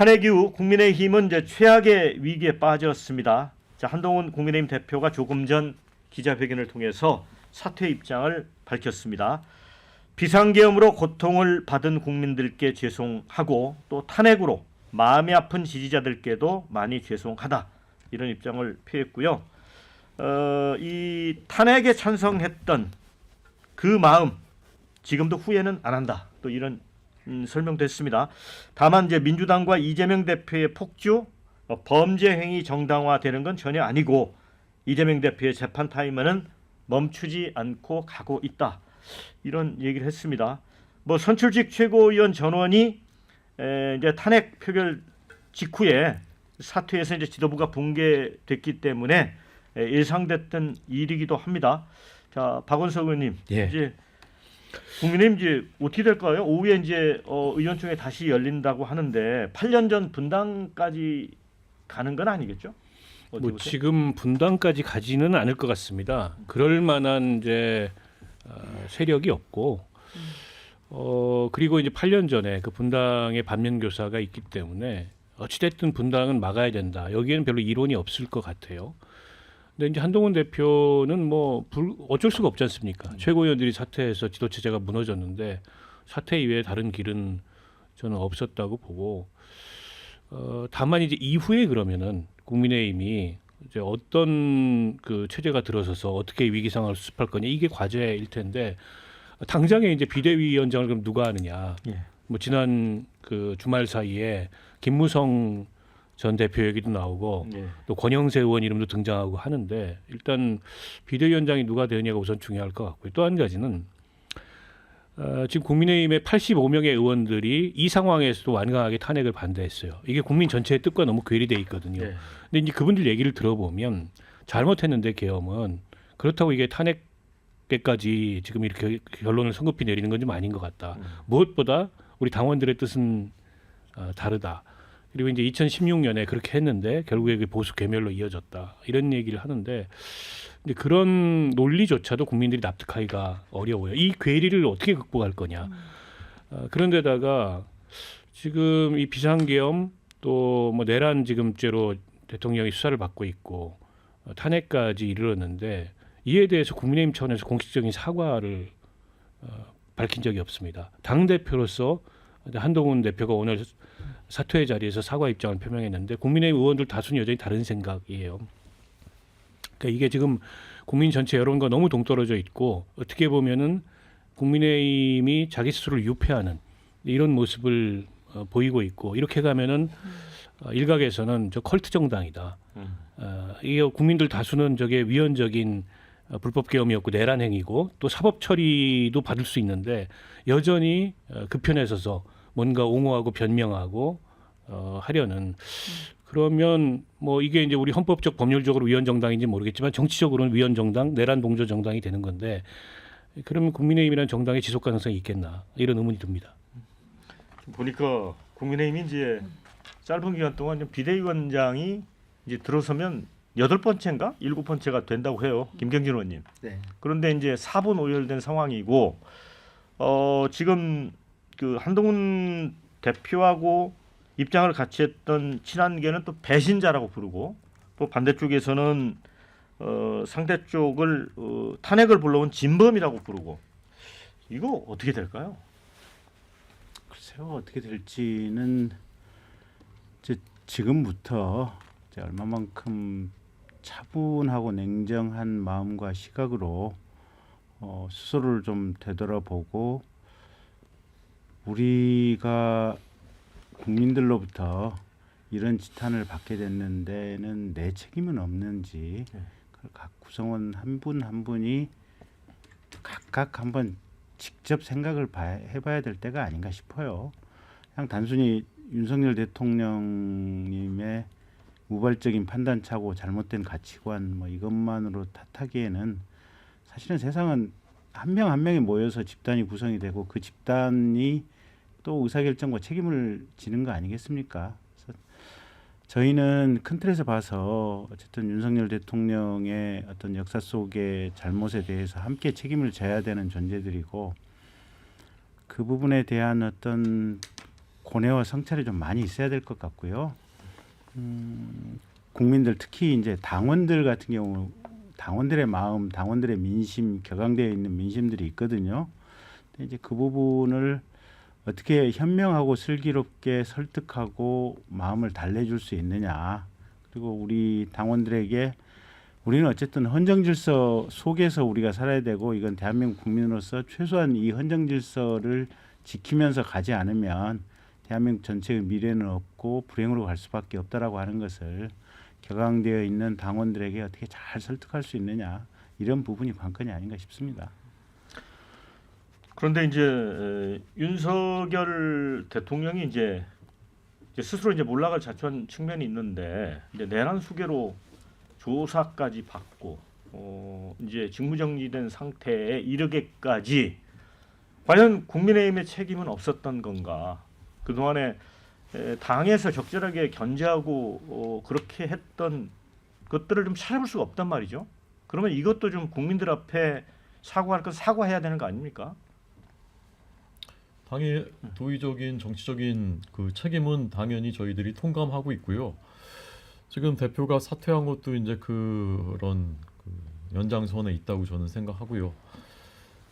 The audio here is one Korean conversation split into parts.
탄핵 이후 국민의힘은 이제 최악의 위기에 빠졌습니다. 자, 한동훈 국민의힘 대표가 조금 전 기자회견을 통해서 사퇴 입장을 밝혔습니다. 비상계엄으로 고통을 받은 국민들께 죄송하고 또 탄핵으로 마음이 아픈 지지자들께도 많이 죄송하다 이런 입장을 표했고요. 어, 이 탄핵에 찬성했던 그 마음 지금도 후회는 안 한다. 또 이런 음, 설명됐습니다. 다만 이제 민주당과 이재명 대표의 폭주 어, 범죄 행위 정당화되는 건 전혀 아니고 이재명 대표의 재판 타임은 멈추지 않고 가고 있다. 이런 얘기를 했습니다. 뭐 선출직 최고위원 전원이 에, 이제 탄핵 표결 직후에 사퇴해서 이제 지도부가 붕괴됐기 때문에 에, 예상됐던 일이기도 합니다. 자, 박원석 의원님, 예. 이제 국민의힘 이제 어떻게 될까요? 오후에 이제 어, 의원총회 다시 열린다고 하는데 8년 전 분당까지 가는 건 아니겠죠? 뭐? 지금 분당까지 가지는 않을 것 같습니다. 그럴 만한 이제 어, 세력이 없고 어 그리고 이제 8년 전에 그 분당의 반면 교사가 있기 때문에 어찌됐든 분당은 막아야 된다. 여기에는 별로 이론이 없을 것 같아요. 근데 이제 한동훈 대표는 뭐 불, 어쩔 수가 없지 않습니까? 최고위원들이 사퇴해서 지도 체제가 무너졌는데 사퇴 이외에 다른 길은 저는 없었다고 보고 어, 다만 이제 이후에 그러면은 국민의힘이 이제 어떤 그 체제가 들어서서 어떻게 위기 상황을 수습할 거냐 이게 과제일 텐데 당장에 이제 비대위원장을 그럼 누가 하느냐? 예. 뭐 지난 그 주말 사이에 김무성 전 대표 얘기도 나오고 예. 또 권영세 의원 이름도 등장하고 하는데 일단 비대위원장이 누가 되느냐가 우선 중요할 것 같고요. 또 한 가지는 어, 지금 국민의힘의 85명의 의원들이 이 상황에서도 완강하게 탄핵을 반대했어요. 이게 국민 전체의 뜻과 너무 괴리돼 있거든요. 예. 근데 이제 그분들 얘기를 들어보면 잘못했는데 계엄은 그렇다고 이게 탄핵까지 지금 이렇게 결론을 성급히 내리는 건 좀 아닌 것 같다. 음. 무엇보다 우리 당원들의 뜻은 어, 다르다. 그리고 이제 2016년에 그렇게 했는데 결국에 그 보수 괴멸로 이어졌다. 이런 얘기를 하는데 근데 그런 논리조차도 국민들이 납득하기가 어려워요. 이 괴리를 어떻게 극복할 거냐. 어, 그런데다가 지금 이 비상계엄 또 뭐 내란 지금죄로 대통령이 수사를 받고 있고 어, 탄핵까지 이르렀는데 이에 대해서 국민의힘 차원에서 공식적인 사과를 어, 밝힌 적이 없습니다. 당 대표로서 한동훈 대표가 오늘 사퇴의 자리에서 사과 입장을 표명했는데 국민의힘 의원들 다수는 여전히 다른 생각이에요. 그러니까 이게 지금 국민 전체 여론과 너무 동떨어져 있고 어떻게 보면은 국민의힘이 자기 스스로를 유폐하는 이런 모습을 어, 보이고 있고 이렇게 가면은 어, 일각에서는 저 컬트 정당이다. 음. 어, 이게 국민들 다수는 저게 위헌적인 어, 불법 계엄이었고 내란 행위고 또 사법 처리도 받을 수 있는데 여전히 어, 그 편에 서서 뭔가 옹호하고 변명하고 어, 하려는 그러면 뭐 이게 이제 우리 헌법적 법률적으로 위헌 정당인지 모르겠지만 정치적으로는 위헌 정당, 내란 동조 정당이 되는 건데 그러면 국민의힘이라는 정당의 지속 가능성이 있겠나 이런 의문이 듭니다. 보니까 국민의힘이 이제 짧은 기간 동안 좀 비대위원장이 이제 들어서면 여덟 번째인가 일곱 번째가 된다고 해요. 김경진 의원님. 네. 그런데 이제 4분 오열된 상황이고 어 지금 그 한동훈 대표하고 입장을 같이 했던 친한계는 또 배신자라고 부르고 또 반대쪽에서는 어 상대 쪽을 어, 탄핵을 불러온 진범이라고 부르고 이거 어떻게 될까요? 글쎄요 어떻게 될지는 이제 지금부터 이제 얼마만큼 차분하고 냉정한 마음과 시각으로 어, 스스로를 좀 되돌아보고 우리가 국민들로부터 이런 지탄을 받게 됐는 데는 내 책임은 없는지 네. 각 구성원 한분한 분이 각각 한번 직접 생각을 봐야, 해봐야 될 때가 아닌가 싶어요. 그냥 단순히 윤석열 대통령님의 우발적인 판단차고 잘못된 가치관 뭐 이것만으로 탓하기에는 사실은 세상은 한 명한 명이 모여서 집단이 구성이 되고 그 집단이 또 의사결정과 책임을 지는 거 아니겠습니까? 저희는 큰 틀에서 봐서 어쨌든 윤석열 대통령의 어떤 역사 속의 잘못에 대해서 함께 책임을 져야 되는 존재들이고 그 부분에 대한 어떤 고뇌와 성찰이 좀 많이 있어야 될 것 같고요. 음, 국민들 특히 이제 당원들 같은 경우 당원들의 마음, 당원들의 민심 격앙되어 있는 민심들이 있거든요. 이제 그 부분을 어떻게 현명하고 슬기롭게 설득하고 마음을 달래줄 수 있느냐. 그리고 우리 당원들에게 우리는 어쨌든 헌정 질서 속에서 우리가 살아야 되고 이건 대한민국 국민으로서 최소한 이 헌정 질서를 지키면서 가지 않으면 대한민국 전체의 미래는 없고 불행으로 갈 수밖에 없다라고 하는 것을 격앙되어 있는 당원들에게 어떻게 잘 설득할 수 있느냐 이런 부분이 관건이 아닌가 싶습니다. 그런데 이제 에, 윤석열 대통령이 이제 스스로 이제 몰락을 자초한 측면이 있는데 이제 내란 수계로 조사까지 받고 어, 이제 직무정지된 상태에 이르게까지 과연 국민의힘의 책임은 없었던 건가? 그 동안에 당에서 적절하게 견제하고 어, 그렇게 했던 것들을 좀 찾아볼 수가 없단 말이죠. 그러면 이것도 좀 국민들 앞에 사과할 건 사과해야 되는 거 아닙니까? 당의 도의적인 정치적인 그 책임은 당연히 저희들이 통감하고 있고요. 지금 대표가 사퇴한 것도 이제 그런 그 연장선에 있다고 저는 생각하고요.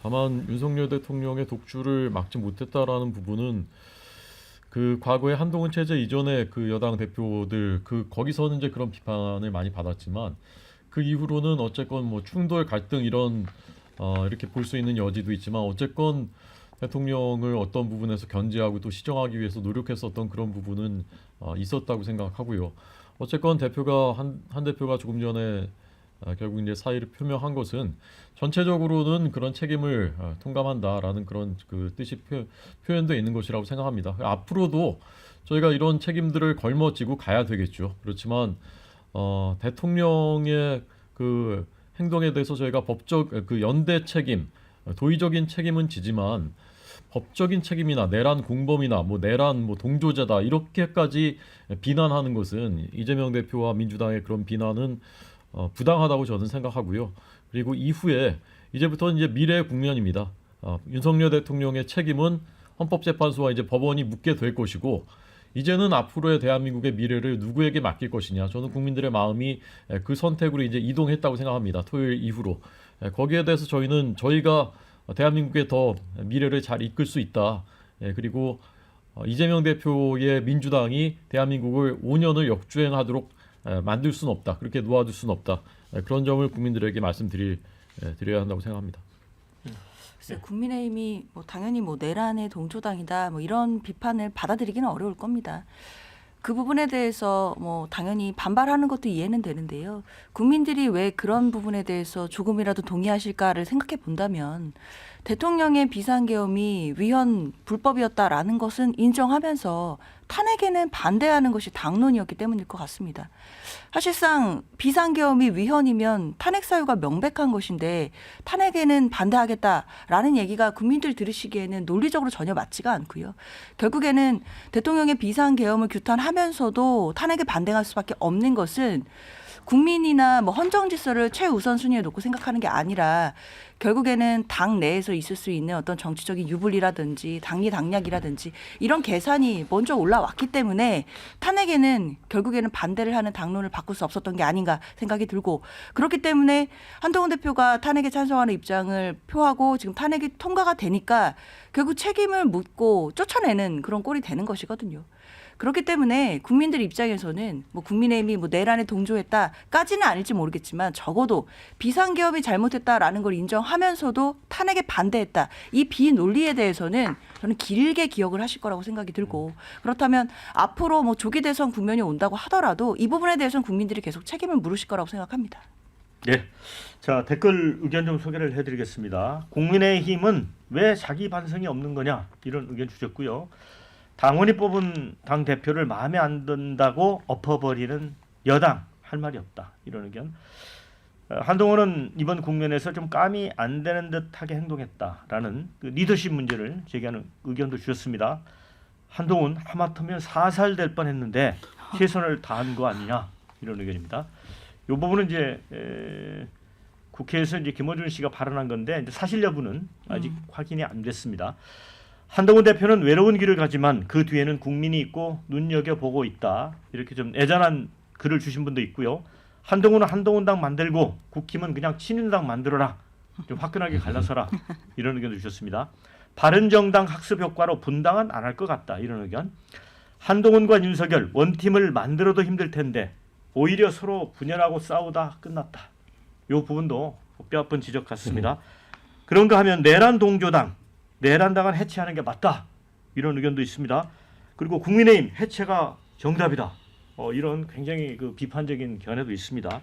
다만 윤석열 대통령의 독주를 막지 못했다라는 부분은 그 과거에 한동훈 체제 이전에 그 여당 대표들 그 거기서는 이제 그런 비판을 많이 받았지만 그 이후로는 어쨌건 뭐 충돌 갈등 이런 어, 이렇게 볼 수 있는 여지도 있지만 어쨌건 대통령을 어떤 부분에서 견제하고 또 시정하기 위해서 노력했었던 그런 부분은 어, 있었다고 생각하고요. 어쨌건 대표가 한, 한 대표가 조금 전에 어, 결국 이제 사의를 표명한 것은 전체적으로는 그런 책임을 어, 통감한다라는 그런 그 뜻이 표, 표현되어 있는 것이라고 생각합니다. 앞으로도 저희가 이런 책임들을 걸머쥐고 가야 되겠죠. 그렇지만 어, 대통령의 그 행동에 대해서 저희가 법적 그 연대 책임, 도의적인 책임은 지지만 법적인 책임이나 내란 공범이나 뭐 내란 뭐 동조자다 이렇게까지 비난하는 것은 이재명 대표와 민주당의 그런 비난은 어, 부당하다고 저는 생각하고요. 그리고 이후에 이제부터 이제 미래의 국면입니다. 어, 윤석열 대통령의 책임은 헌법재판소와 이제 법원이 묻게 될 것이고 이제는 앞으로의 대한민국의 미래를 누구에게 맡길 것이냐. 저는 국민들의 마음이 에, 그 선택으로 이제 이동했다고 생각합니다. 토요일 이후로 에, 거기에 대해서 저희는 저희가 대한민국의 더 미래를 잘 이끌 수 있다. 예, 그리고 어, 이재명 대표의 민주당이 대한민국을 5년을 역주행하도록 에, 만들 수는 없다. 그렇게 놓아둘 수는 없다. 에, 그런 점을 국민들에게 말씀드릴 에, 드려야 한다고 생각합니다. 글쎄 국민의힘이 뭐 당연히 뭐 내란의 동조당이다 뭐 이런 비판을 받아들이기는 어려울 겁니다. 그 부분에 대해서 뭐 당연히 반발하는 것도 이해는 되는데요. 국민들이 왜 그런 부분에 대해서 조금이라도 동의하실까를 생각해 본다면 대통령의 비상계엄이 위헌 불법이었다라는 것은 인정하면서 탄핵에는 반대하는 것이 당론이었기 때문일 것 같습니다. 사실상 비상계엄이 위헌이면 탄핵 사유가 명백한 것인데 탄핵에는 반대하겠다라는 얘기가 국민들 들으시기에는 논리적으로 전혀 맞지가 않고요. 결국에는 대통령의 비상계엄을 규탄하면서도 탄핵에 반대할 수밖에 없는 것은 국민이나 뭐 헌정 질서를 최우선 순위에 놓고 생각하는 게 아니라 결국에는 당 내에서 있을 수 있는 어떤 정치적인 유불리라든지 당리 당략이라든지 이런 계산이 먼저 올라왔기 때문에 탄핵에는 결국에는 반대를 하는 당론을 바꿀 수 없었던 게 아닌가 생각이 들고 그렇기 때문에 한동훈 대표가 탄핵에 찬성하는 입장을 표하고 지금 탄핵이 통과가 되니까 결국 책임을 묻고 쫓아내는 그런 꼴이 되는 것이거든요. 그렇기 때문에 국민들 입장에서는 뭐 국민의힘이 뭐 내란에 동조했다까지는 아닐지 모르겠지만 적어도 비상계엄이 잘못했다라는 걸 인정하면서도 탄핵에 반대했다 이 비논리에 대해서는 저는 길게 기억을 하실 거라고 생각이 들고 그렇다면 앞으로 뭐 조기 대선 국면이 온다고 하더라도 이 부분에 대해서는 국민들이 계속 책임을 물으실 거라고 생각합니다. 네. 자 댓글 의견 좀 소개를 해드리겠습니다. 국민의힘은 왜 자기 반성이 없는 거냐 이런 의견 주셨고요. 당원이 뽑은 당 대표를 마음에 안 든다고 엎어버리는 여당 할 말이 없다 이런 의견. 어, 한동훈은 이번 국면에서 좀 감이 안 되는 듯하게 행동했다라는 그 리더십 문제를 제기하는 의견도 주셨습니다. 한동훈 하마터면 사살 될 뻔했는데 최선을 다한 거 아니냐 이런 의견입니다. 이 부분은 이제 에, 국회에서 이제 김어준 씨가 발언한 건데 사실 여부는 아직 확인이 안 됐습니다. 한동훈 대표는 외로운 길을 가지만 그 뒤에는 국민이 있고 눈여겨 보고 있다. 이렇게 좀 애잔한 글을 주신 분도 있고요. 한동훈은 한동훈당 만들고 국힘은 그냥 친윤당 만들어라. 좀 화끈하게 갈라서라. 이런 의견도 주셨습니다. 바른정당 학습 효과로 분당은 안 할 것 같다. 이런 의견. 한동훈과 윤석열 원팀을 만들어도 힘들 텐데 오히려 서로 분열하고 싸우다 끝났다. 요 부분도 뼈아픈 지적 같습니다. 그런가 하면 내란 동조당, 내란당을 해체하는 게 맞다. 이런 의견도 있습니다. 그리고 국민의힘 해체가 정답이다. 어, 이런 굉장히 그 비판적인 견해도 있습니다.